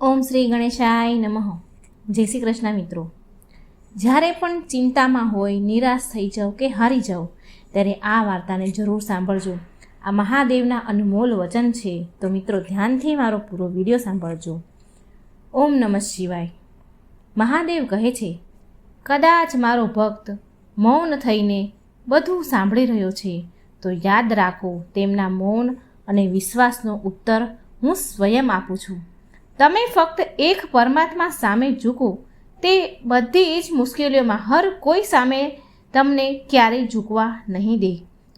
ઓમ શ્રી ગણેશાય નમઃ. જય શ્રી કૃષ્ણ મિત્રો. જ્યારે પણ ચિંતામાં હોય, નિરાશ થઈ જાઓ કે હારી જાઓ, ત્યારે આ વાર્તાને જરૂર સાંભળજો. આ મહાદેવના અનમોલ વચન છે. તો મિત્રો, ધ્યાનથી મારો પૂરો વીડિયો સાંભળજો. ઓમ નમઃ શિવાય. મહાદેવ કહે છે, કદાચ મારો ભક્ત મૌન થઈને બધું સાંભળી રહ્યો છે, તો યાદ રાખો, તેમના મૌન અને વિશ્વાસનો ઉત્તર હું સ્વયં આપું છું. તમે ફક્ત એક પરમાત્મા સામે ઝૂકો. તે બધી જ મુશ્કેલીઓમાં હર કોઈ સામે તમને ક્યારેય ઝૂકવા નહીં દે.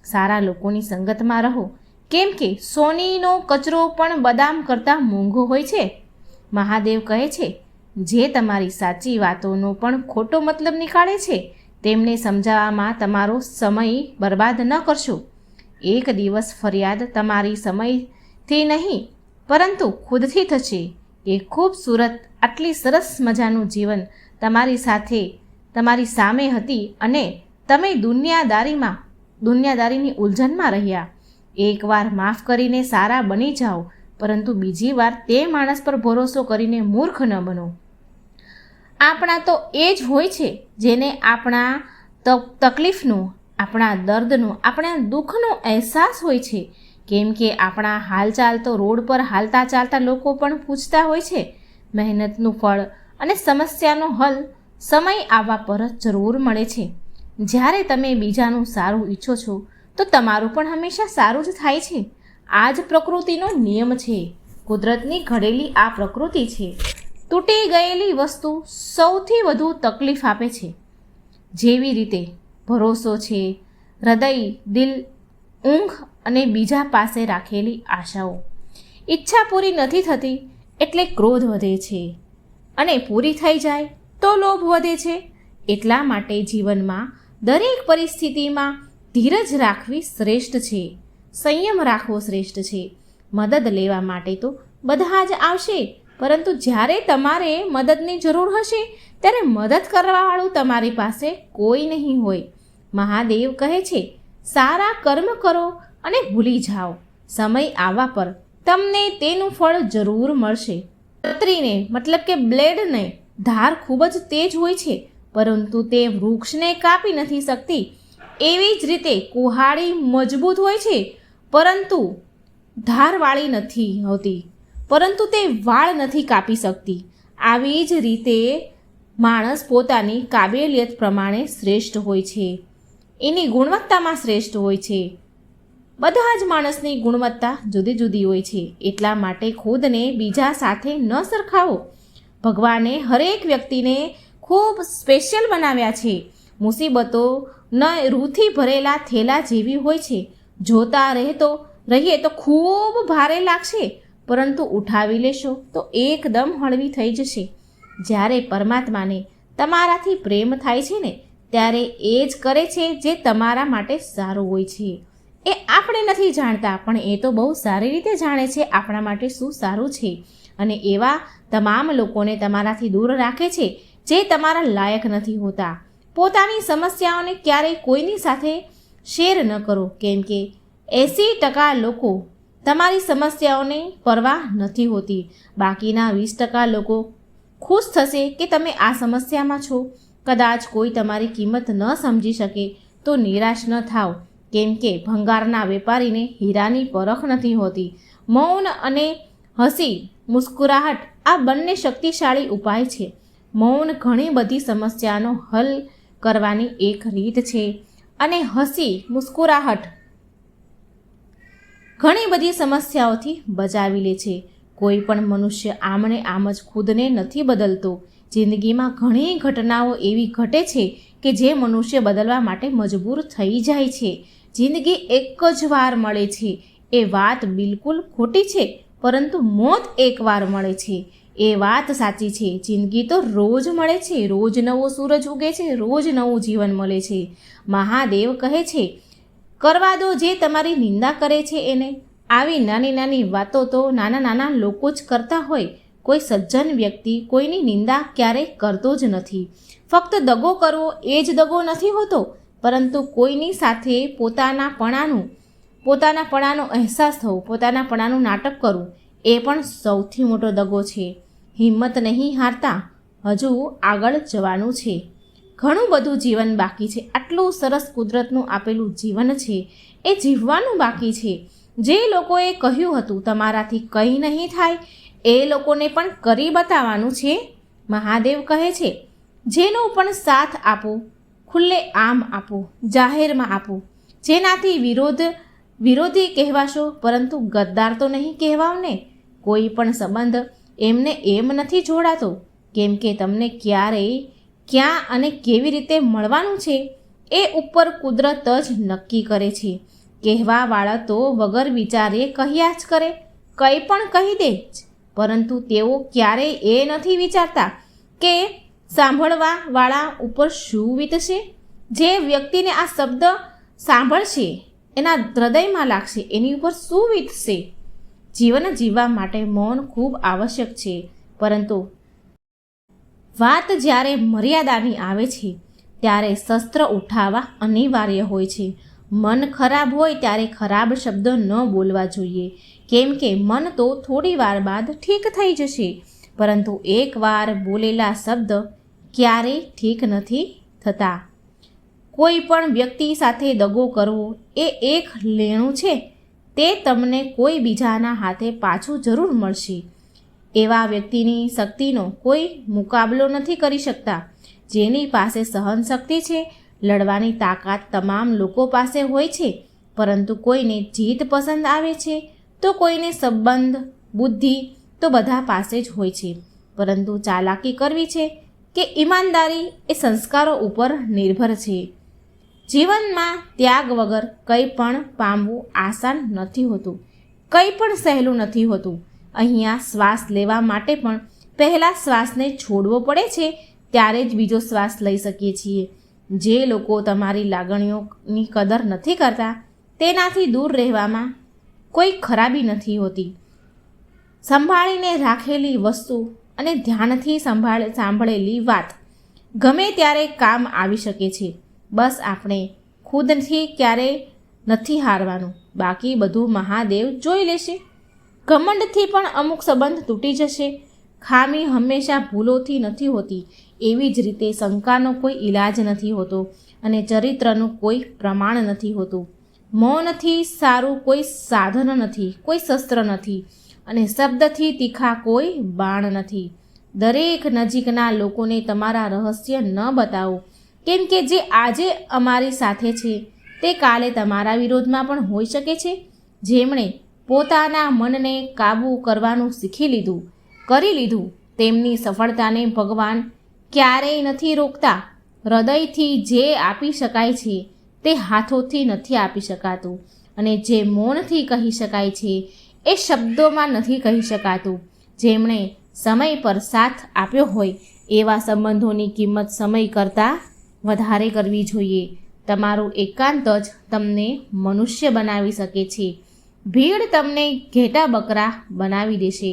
સારા લોકોની સંગતમાં રહો. કેમ કે સોનીનો કચરો પણ બદામ કરતાં મોંઘો હોય છે. મહાદેવ કહે છે, જે તમારી સાચી વાતોનો પણ ખોટો મતલબ નીકાળે છે, તેમને સમજાવવામાં તમારો સમય બરબાદ ન કરશો. એક દિવસ ફરિયાદ તમારી સમયથી નહીં, પરંતુ ખુદથી થશે. એ ખૂબસૂરત આટલી સરસ મજાનું જીવન તમારી સાથે, તમારી સામે હતી અને તમે દુનિયાદારીમાં, દુનિયાદારીની ઉલઝનમાં રહ્યા. એકવાર માફ કરીને સારા બની જાઓ, પરંતુ બીજી વાર તે માણસ પર ભરોસો કરીને મૂર્ખ ન બનો. આપણા તો એ જ હોય છે જેને આપણા તકલીફનું, આપણા દર્દનું, આપણા દુઃખનો અહેસાસ હોય છે. કેમ કે આપણા હાલચાલ તો રોડ પર હાલતા ચાલતા લોકો પણ પૂછતા હોય છે. મહેનતનું ફળ અને સમસ્યાનો હલ સમય આવવા પર જરૂર મળે છે. જ્યારે તમે બીજાનું સારું ઈચ્છો છો, તો તમારું પણ હંમેશા સારું જ થાય છે. આ જ પ્રકૃતિનો નિયમ છે. કુદરતની ઘડેલી આ પ્રકૃતિ છે. તૂટી ગયેલી વસ્તુ સૌથી વધુ તકલીફ આપે છે. જેવી રીતે ભરોસો છે, હૃદય, દિલ, ઊંઘ અને બીજા પાસે રાખેલી આશાઓ. ઈચ્છા પૂરી નથી થતી એટલે ક્રોધ વધે છે. અને પૂરી થઈ જાય તો લોભ વધે છે. એટલા માટે જીવનમાં દરેક પરિસ્થિતિમાં ધીરજ રાખવી શ્રેષ્ઠ છે. સંયમ રાખવો શ્રેષ્ઠ છે. મદદ લેવા માટે તો બધા જ આવશે. પરંતુ જ્યારે તમારે મદદની જરૂર હશે, ત્યારે મદદ કરવાવાળું તમારી પાસે કોઈ નહીં હોય. મહાદેવ કહે છે, સારા કર્મ કરો અને ભૂલી જાઓ. સમય આવવા પર તમને તેનું ફળ જરૂર મળશે. કતરીને, મતલબ કે બ્લેડને, ધાર ખૂબ જ તેજ હોય છે, પરંતુ તે વૃક્ષને કાપી નથી શકતી. એવી જ રીતે કુહાડી મજબૂત હોય છે, પરંતુ ધારવાળી નથી હોતી. પરંતુ તે વાળ નથી કાપી શકતી. આવી જ રીતે માણસ પોતાની કાબેલિયત પ્રમાણે શ્રેષ્ઠ હોય છે. એની ગુણવત્તામાં શ્રેષ્ઠ હોય છે. બધા જ માણસની ગુણવત્તા જુદી જુદી હોય છે. એટલા માટે ખુદને બીજા સાથે ન સરખાવો. ભગવાને હરેક વ્યક્તિને ખૂબ સ્પેશિયલ બનાવ્યા છે. મુસીબતો ન રૂથી ભરેલા થેલા જેવી હોય છે. જોતા રહેતો, રહીએ તો ખૂબ ભારે લાગશે. પરંતુ ઉઠાવી લેશો તો એકદમ હળવી થઈ જશે. જ્યારે પરમાત્માને તમારાથી પ્રેમ થાય છે ને, ત્યારે એ જ કરે છે જે તમારા માટે સારું હોય છે. એ આપણે નથી જાણતા, પણ એ તો બહુ સારી રીતે જાણે છે, આપણા માટે શું સારું છે. અને એવા તમામ લોકોને તમારાથી દૂર રાખે છે, જે તમારા લાયક નથી હોતા. પોતાની સમસ્યાઓને ક્યારેય કોઈની સાથે શેર ન કરો, કેમ કે એંસી ટકા લોકો તમારી સમસ્યાઓને પરવા નથી હોતી. બાકીના વીસ ટકા લોકો ખુશ થશે કે તમે આ સમસ્યામાં છો. કદાચ કોઈ તમારી કિંમત ન સમજી શકે, તો નિરાશ ન થાવ કેમ કે ભંગારના વેપારીને હીરાની પરખ નથી હોતી. મૌન અને હસી, મુસ્કુરાહટ આ બંને શક્તિશાળી ઉપાય છે. મૌન ઘણી બધી સમસ્યાનો હલ કરવાની એક રીત છે અને હસી, મુસ્કુરાહટ ઘણી બધી સમસ્યાઓથી બચાવી લે છે. કોઈ પણ મનુષ્ય આમને આમ જ ખુદને નથી બદલતો. જિંદગીમાં ઘણી ઘટનાઓ એવી ઘટે છે કે જે મનુષ્ય બદલવા માટે મજબૂર થઈ જાય છે. જિંદગી એક જ વાર મળે છે. એ વાત બિલકુલ ખોટી છે, પરંતુ મોત એકવાર મળે છે. એ વાત સાચી છે, જિંદગી તો રોજ મળે છે, રોજ નવો સૂરજ ઉગે છે, રોજ નવું જીવન મળે છે. મહાદેવ કહે છે, કરવા દો જે તમારી નિંદા કરે છે એને. આવી નાની નાની વાતો તો નાના નાના લોકો જ કરતા હોય. કોઈ સજ્જન વ્યક્તિ કોઈની નિંદા ક્યારેય કરતો જ નથી. ફક્ત દગો કરવો, એ જ દગો નથી હોતો. પરંતુ કોઈની સાથે પોતાના પણાનું, પોતાના પણાનો અહેસાસ થવું, પોતાના પણાનું નાટક કરવું, એ પણ સૌથી મોટો દગો છે. હિંમત નહીં હારતા હજુ આગળ જવાનું છે. ઘણું બધું જીવન બાકી છે. આટલું સરસ કુદરતનું આપેલું જીવન છે. એ જીવવાનું બાકી છે. જે લોકોએ કહ્યું હતું, તમારાથી કંઈ નહીં થાય, એ લોકોને પણ કરી બતાવવાનું છે. મહાદેવ કહે છે, જેનો પણ સાથ આપો ખુલ્લે આમ આપો, જાહેરમાં આપો. જેનાથી વિરોધ, વિરોધી કહેવાશો, પરંતુ ગદ્દાર તો નહીં કહેવાવ ને કોઈ પણ સંબંધ એમને એમ નથી જોડાતો. કેમ કે તમને ક્યારેય ક્યાં અને કેવી રીતે મળવાનું છે, એ ઉપર કુદરત જ નક્કી કરે છે. કહેવાવાળા તો વગર વિચારે કહ્યા જ કરે. કંઈ પણ કહી દે જ. પરંતુ તેઓ ક્યારેય એ નથી વિચારતા કે સાંભળવાવાળા ઉપર શું વીતશે? જે વ્યક્તિને આ શબ્દ સાંભળશે, એના હૃદયમાં લાગશે, એની ઉપર શું વીતશે? જીવન જીવવા માટે મૌન ખૂબ આવશ્યક છે, પરંતુ વાત જ્યારે મર્યાદાની આવે છે, ત્યારે શસ્ત્ર ઉઠાવવા અનિવાર્ય હોય છે. મન ખરાબ હોય ત્યારે ખરાબ શબ્દ ન બોલવા જોઈએ. કેમ કે મન તો થોડી વાર બાદ ઠીક થઈ જશે, પરંતુ એકવાર બોલેલા શબ્દ ક્યારેય ઠીક નથી થતા. કોઈ પણ વ્યક્તિ સાથે દગો કરવો એ એક લેણું છે. તે તમને કોઈ બીજાના હાથે પાછું જરૂર મળશે. એવા વ્યક્તિની શક્તિનો કોઈ મુકાબલો નથી કરી શકતા. જેની પાસે સહન શક્તિ છે, લડવાની તાકાત તમામ લોકો પાસે હોય છે, પરંતુ કોઈને જીત પસંદ આવે છે, તો કોઈને સંબંધ, બુદ્ધિ તો બધા પાસે જ હોય છે. પરંતુ ચાલાકી કરવી છે કે ઈમાનદારી એ સંસ્કારો ઉપર નિર્ભર છે. જીવનમાં ત્યાગ વગર કંઈ પણ પામવું આસાન નથી હોતું. કંઈ પણ સહેલું નથી હોતું. અહીંયા શ્વાસ લેવા માટે પણ પહેલાં શ્વાસને છોડવો પડે છે, ત્યારે જ બીજો શ્વાસ લઈ શકીએ છીએ. જે લોકો તમારી લાગણીઓની કદર નથી કરતા, તેનાથી દૂર રહેવામાં કોઈ ખરાબી નથી હોતી. સંભાળીને રાખેલી વસ્તુ અને ધ્યાનથી સંભાળ, સાંભળેલી વાત. ગમે ત્યારે કામ આવી શકે છે, બસ આપણે ખુદથી ક્યારેય નથી હારવાનું. બાકી બધું મહાદેવ જોઈ લેશે. ઘમંડથી પણ અમુક સંબંધ તૂટી જશે. ખામી હંમેશા ભૂલોથી નથી હોતી. એવી જ રીતે શંકાનો કોઈ ઈલાજ નથી હોતો અને ચરિત્રનું કોઈ પ્રમાણ નથી હોતું. મૌનથી સારું કોઈ સાધન નથી, કોઈ શસ્ત્ર નથી. અને શબ્દથી તીખા કોઈ બાણ નથી. દરેક નજીકના લોકોને તમારા રહસ્ય ન બતાવો. કેમ કે જે આજે અમારી સાથે છે, તે કાલે તમારા વિરોધમાં પણ હોઈ શકે છે. જેમણે પોતાના મનને કાબૂ કરવાનું શીખી લીધું, કરી લીધું, તેમની સફળતાને ભગવાન ક્યારેય નથી રોકતા. હૃદયથી જે આપી શકાય છે, તે હાથોથી નથી આપી શકાતું. અને જે મૌનથી કહી શકાય છે એ શબ્દોમાં નથી કહી શકાતું. જેમણે સમય પર સાથ આપ્યો હોય, એવા સંબંધોની કિંમત સમય કરતાં વધારે કરવી જોઈએ. તમારું એકાંત જ તમને મનુષ્ય બનાવી શકે છે. ભીડ તમને ઘેટા બકરા બનાવી દેશે.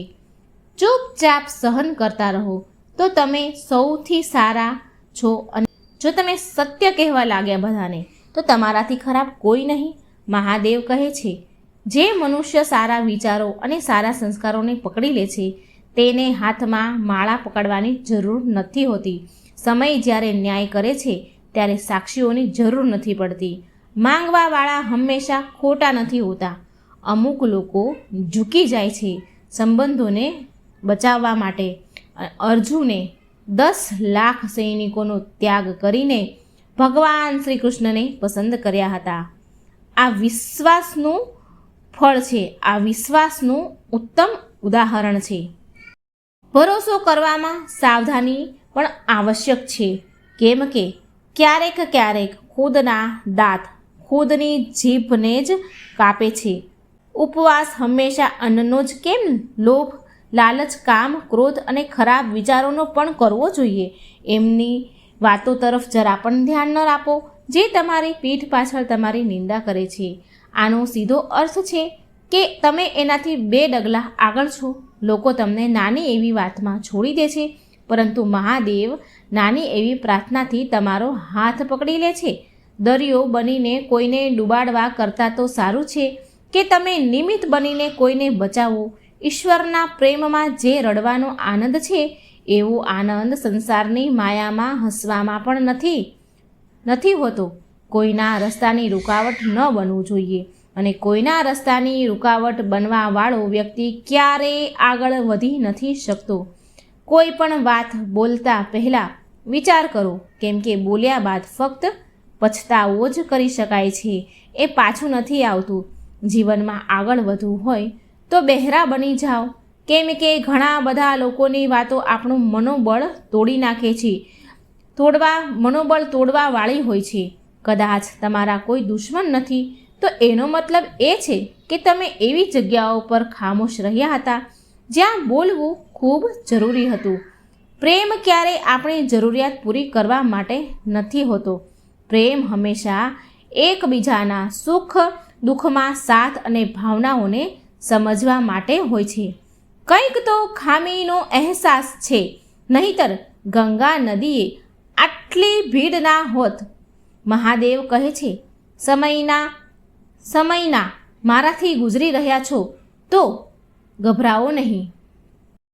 ચૂપચાપ સહન કરતા રહો. તો તમે સૌથી સારા છો અને જો તમે સત્ય કહેવા લાગ્યા બધાને, તો તમારાથી ખરાબ કોઈ નહીં. મહાદેવ કહે છે જે મનુષ્ય સારા વિચારો અને સારા સંસ્કારોને પકડી લે છે, તેને હાથમાં માળા પકડવાની જરૂર નથી હોતી. સમય જ્યારે ન્યાય કરે છે, ત્યારે સાક્ષીઓની જરૂર નથી પડતી. માંગવાવાળા હંમેશા ખોટા નથી હોતા. અમુક લોકો ઝૂકી જાય છે સંબંધોને બચાવવા માટે. અર્જુને દસ લાખ સૈનિકોનો ત્યાગ કરીને ભગવાન શ્રી કૃષ્ણને પસંદ કર્યા હતા. આ વિશ્વાસનું ફળ છે. આ વિશ્વાસનું ઉત્તમ ઉદાહરણ છે. ભરોસો કરવામાં સાવધાની પણ આવશ્યક છે. કેમ કે ક્યારેક ક્યારેક ખુદના દાંત ખુદની જીભને જ કાપે છે. ઉપવાસ હંમેશા અન્નનો જ કેમ? લોભ, લાલચ, કામ, ક્રોધ અને ખરાબ વિચારોનો પણ કરવો જોઈએ. એમની વાતો તરફ જરા પણ ધ્યાન ન આપો, જે તમારી પીઠ પાછળ તમારી નિંદા કરે છે. આનો સીધો અર્થ છે કે તમે એનાથી બે ડગલા આગળ છો. લોકો તમને નાની એવી વાતમાં છોડી દે છે, પરંતુ મહાદેવ નાની એવી પ્રાર્થનાથી તમારો હાથ પકડી લે છે. દરિયો બનીને કોઈને ડૂબાડવા કરતાં તો સારું છે કે તમે નિમિત્ત બનીને કોઈને બચાવો. ઈશ્વરના પ્રેમમાં જે રડવાનો આનંદ છે, એવો આનંદ સંસારની માયામાં હસવામાં પણ નથી નથી હોતો. કોઈના રસ્તાની રૂકાવટ ન બનવું જોઈએ અને કોઈના રસ્તાની રૂકાવટ બનવાવાળો વ્યક્તિ ક્યારેય આગળ વધી નથી શકતો. કોઈ પણ વાત બોલતા પહેલાં વિચાર કરો, કેમ કે બોલ્યા બાદ ફક્ત પછતાવો જ કરી શકાય છે. એ પાછું નથી આવતું. જીવનમાં આગળ વધવું હોય તો બહેરા બની જાઓ. કેમ કે ઘણા બધા લોકોની વાતો આપણું મનોબળ તોડી નાખે છે. તોડવા, મનોબળ તોડવાવાળી હોય છે. કદાચ તમારા કોઈ દુશ્મન નથી, તો એનો મતલબ એ છે કે તમે એવી જગ્યાઓ પર ખામોશ રહ્યા હતા જ્યાં બોલવું ખૂબ જરૂરી હતું. પ્રેમ ક્યારેય આપણી જરૂરિયાત પૂરી કરવા માટે નથી હોતો. પ્રેમ હંમેશા એકબીજાના સુખ, દુઃખમાં સાથ અને ભાવનાઓને સમજવા માટે હોય છે. કંઈક તો ખામીનો અહેસાસ છે, નહીતર ગંગા નદીએ આટલી ભીડ ના હોત મહાદેવ કહે છે, સમયના સમયના, મારાથી ગુજરી રહ્યા છો, તો ગભરાવો નહીં.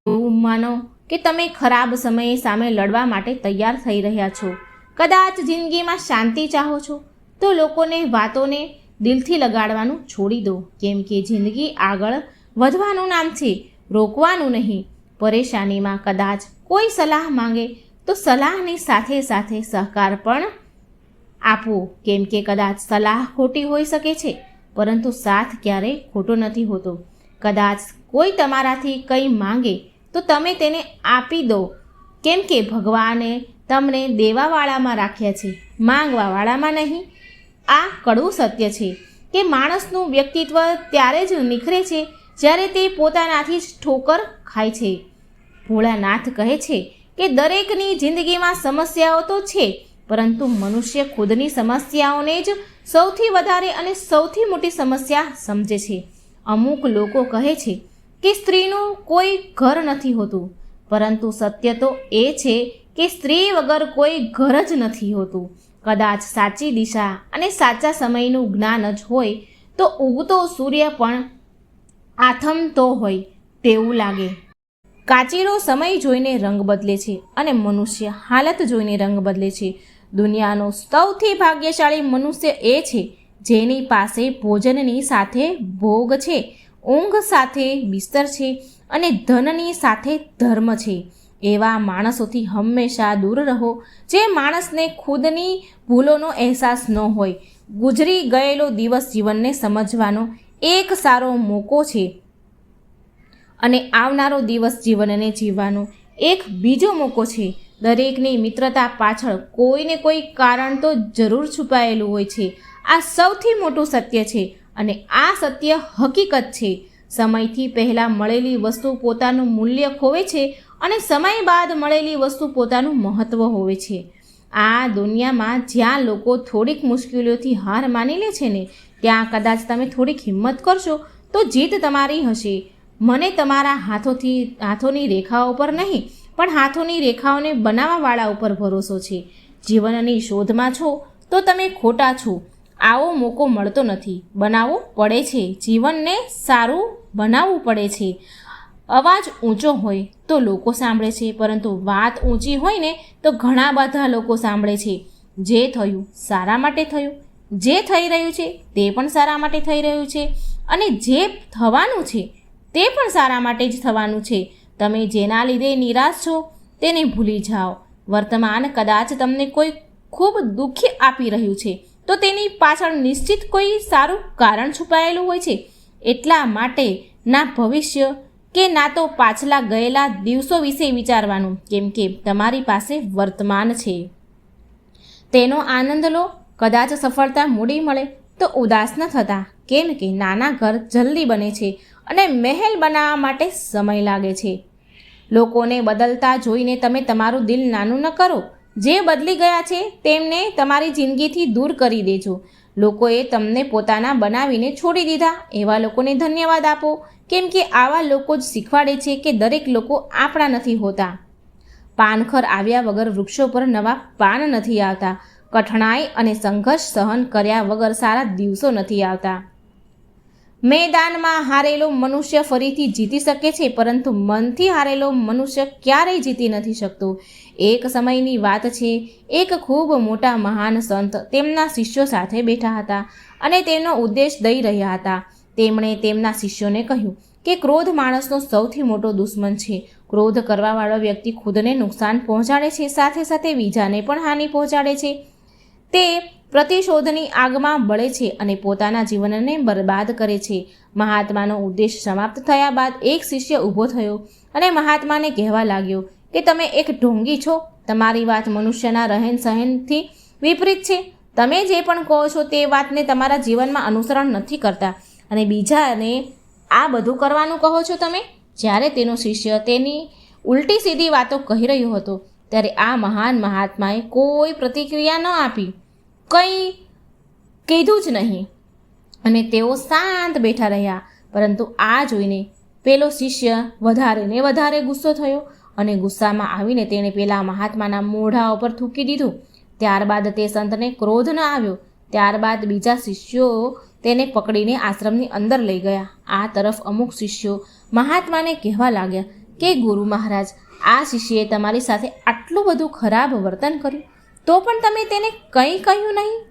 એવું માનો કે તમે ખરાબ સમયે સામે લડવા માટે તૈયાર થઈ રહ્યા છો. કદાચ જિંદગીમાં શાંતિ ચાહો છો, તો લોકોને વાતોને દિલથી લગાડવાનું છોડી દો. કેમ કે જિંદગી આગળ વધવાનું નામ છે, રોકવાનું નહીં. પરેશાનીમાં કદાચ કોઈ સલાહ માંગે, તો સલાહની સાથે સાથે સહકાર પણ આપવો કેમ કે કદાચ સલાહ ખોટી હોઈ શકે છે, પરંતુ સાથ ક્યારેય ખોટો નથી હોતો. કદાચ કોઈ તમારાથી કંઈ માંગે, તો તમે તેને આપી દો. કેમ કે ભગવાને તમને દેવાવાળામાં રાખ્યા છે, માંગવાવાળામાં નહીં. આ કડવું સત્ય છે કે માણસનું વ્યક્તિત્વ ત્યારે જ નિખરે છે જ્યારે તે પોતાનાથી જ ઠોકર ખાય છે. ભોળાનાથ કહે છે કે દરેકની જિંદગીમાં સમસ્યાઓ તો છે પરંતુ મનુષ્ય ખુદની સમસ્યાઓને જ સૌથી વધારે અને સૌથી મોટી સમસ્યા સમજે છે. અમુક લોકો કહે છે કે સ્ત્રીનું કોઈ ઘર નથી હોતું, પરંતુ સત્ય તો એ છે કે સ્ત્રી વગર કોઈ ઘર જ નથી હોતું. કદાચ સાચી દિશા અને સાચા સમયનું જ્ઞાન જ હોય, તો ઉગતો સૂર્ય પણ આથમતો હોય તેવું લાગે. કાચીરો સમય જોઈને રંગ બદલે છે અને મનુષ્ય હાલત જોઈને રંગ બદલે છે. દુનિયાનો સૌથી ભાગ્યશાળી મનુષ્ય એ છે, જેની પાસે ભોજનની સાથે ભોગ છે, ઊંઘ સાથે બિસ્તર છે અને ધનની સાથે ધર્મ છે. એવા માણસોથી હંમેશા દૂર રહો, જે માણસને ખુદની ભૂલોનો અહેસાસ ન હોય. ગુજરી ગયેલો દિવસ જીવનને સમજવાનો એક સારો મોકો છે. અને આવનારો દિવસ જીવનને જીવવાનો એક બીજો મોકો છે. દરેકની મિત્રતા પાછળ કોઈને કોઈ કારણ તો જરૂર છુપાયેલું હોય છે. આ સૌથી મોટું સત્ય છે અને આ સત્ય હકીકત છે. સમયથી પહેલાં મળેલી વસ્તુ પોતાનું મૂલ્ય ખોવે છે અને સમય બાદ મળેલી વસ્તુ પોતાનું મહત્ત્વ હોવે છે. આ દુનિયામાં જ્યાં લોકો થોડીક મુશ્કેલીઓથી હાર માની લે છે ને, ત્યાં કદાચ તમે થોડીક હિંમત કરશો તો જીત તમારી હશે. મને તમારા હાથોથી, હાથોની રેખાઓ પર નહીં પણ હાથોની રેખાઓને બનાવવાવાળા ઉપર ભરોસો છે. જીવનની શોધમાં છો તો તમે ખોટા છો. આવો મોકો મળતો નથી. બનાવવો પડે છે. જીવનને સારું બનાવવું પડે છે. અવાજ ઊંચો હોય તો લોકો સાંભળે છે, પરંતુ વાત ઊંચી હોય ને તો ઘણા બધા લોકો સાંભળે છે. જે થયું સારા માટે થયું. જે થઈ રહ્યું છે તે પણ સારા માટે થઈ રહ્યું છે. અને જે થવાનું છે તે પણ સારા માટે જ થવાનું છે. તમે જેના લીધે નિરાશ છો તેને ભૂલી જાઓ. વર્તમાન કદાચ તમને કોઈ ખૂબ દુઃખી આપી રહ્યું છે, તો તેની પાછળ નિશ્ચિત કોઈ સારું કારણ છુપાયેલું હોય છે. એટલા માટે ના ભવિષ્ય કે ના તો પાછલા ગયેલા દિવસો વિશે વિચારવાનું, કેમ કે તમારી પાસે વર્તમાન છે. તેનો આનંદ લો, કદાચ સફળતા મૂડી મળે તો ઉદાસ ન થતા, કેમ કે નાના ઘર જલ્દી બને છે. અને મહેલ બનાવવા માટે સમય લાગે છે. લોકોને બદલતા જોઈને તમે તમારું દિલ નાનું ન કરો. જે બદલી ગયા છે તેમને તમારી જિંદગીથી દૂર કરી દેજો. લોકોએ તમને પોતાના બનાવીને છોડી દીધા. એવા લોકોને ધન્યવાદ આપો. કેમ કે આવા લોકો જ શીખવાડે છે કે દરેક લોકો આપણા નથી હોતા. પાનખર આવ્યા વગર વૃક્ષો પર નવા પાન નથી આવતા. કઠણાઈ અને સંઘર્ષ સહન કર્યા વગર સારા દિવસો નથી આવતા. મેદાનમાં હારેલો મનુષ્ય ફરીથી જીતી શકે છે, પરંતુ મનથી હારેલો મનુષ્ય ક્યારેય જીતી નથી શકતો. એક સમયની વાત છે, એક ખૂબ મોટા મહાન સંત તેમના શિષ્યો સાથે બેઠા હતા અને તેમનો ઉદ્દેશ દઈ રહ્યા હતા. તેમણે તેમના શિષ્યોને કહ્યું કે ક્રોધ માણસનો સૌથી મોટો દુશ્મન છે. ક્રોધ કરવાવાળો વ્યક્તિ ખુદને નુકસાન પહોંચાડે છે, સાથે સાથે બીજાને પણ હાનિ પહોંચાડે છે. તે પ્રતિશોધની આગમાં બળે છે અને પોતાના જીવનને બરબાદ કરે છે. મહાત્માનો ઉદ્દેશ સમાપ્ત થયા બાદ એક શિષ્ય ઊભો થયો અને મહાત્માને કહેવા લાગ્યો કે તમે એક ઢોંગી છો. તમારી વાત મનુષ્યના રહેન સહેનથી વિપરીત છે. તમે જે પણ કહો છો તે વાતને તમારા જીવનમાં અનુસરણ નથી કરતા. અને બીજાને આ બધું કરવાનું કહો છો તમે? જ્યારે તેનો શિષ્ય તેની ઉલટી સીધી વાતો કહી રહ્યો હતો, ત્યારે આ મહાન મહાત્માએ કોઈ પ્રતિક્રિયા ન આપી. કંઈ કીધું જ નહીં. અને તેઓ શાંત બેઠા રહ્યા, પરંતુ આ જોઈને પેલો શિષ્ય વધારે ને વધારે ગુસ્સો થયો અને ગુસ્સામાં આવીને તેણે પેલા મહાત્માના મોઢા ઉપર થૂકી દીધું. ત્યારબાદ તે સંતને ક્રોધ ન આવ્યો. ત્યારબાદ બીજા શિષ્યો તેને પકડીને આશ્રમની અંદર લઈ ગયા. આ તરફ અમુક શિષ્યો મહાત્માને કહેવા લાગ્યા કે ગુરુ મહારાજ, આ શિષ્યએ તમારી સાથે આટલું બધું ખરાબ વર્તન કર્યું. તો પણ તમે તેને કંઈ કહ્યું નહીં?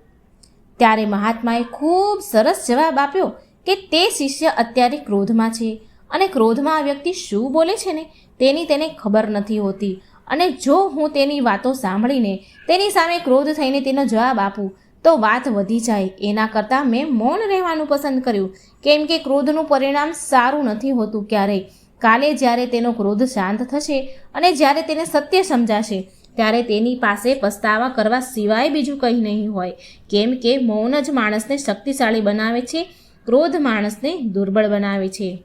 ત્યારે મહાત્માએ ખૂબ સરસ જવાબ આપ્યો કે તે શિષ્ય અત્યારે ક્રોધમાં છે. અને ક્રોધમાં આ વ્યક્તિ શું બોલે છે ને? તેની તેને ખબર નથી હોતી. અને જો હું તેની વાતો સાંભળીને તેની સામે ક્રોધ થઈને તેનો જવાબ આપું, તો વાત વધી જાય. એના કરતાં મેં મૌન રહેવાનું પસંદ કર્યું. કેમ કે ક્રોધનું પરિણામ સારું નથી હોતું ક્યારેય. કાલે જ્યારે તેનો ક્રોધ શાંત થશે અને જ્યારે તેને સત્ય સમજાશે ત્યારે તેની પાસે પસ્તાવા કરવા સિવાય બીજું કંઈ નહીં હોય. કેમ કે મૌન જ માણસને શક્તિશાળી બનાવે છે, ક્રોધ માણસને દુર્બળ બનાવે છે.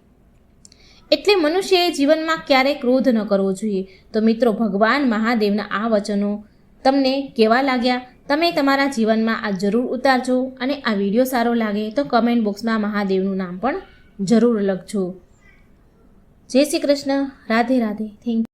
એટલે મનુષ્યએ જીવનમાં ક્યારેય ક્રોધ ન કરવો જોઈએ. તો મિત્રો, ભગવાન મહાદેવના આ વચનો તમને કેવા લાગ્યા? તમે તમારા જીવનમાં આ જરૂર ઉતારજો અને આ વીડિયો સારો લાગે તો કમેન્ટ બોક્સમાં મહાદેવનું નામ પણ જરૂર લખજો. જય શ્રી કૃષ્ણ. રાધે રાધે. થેન્ક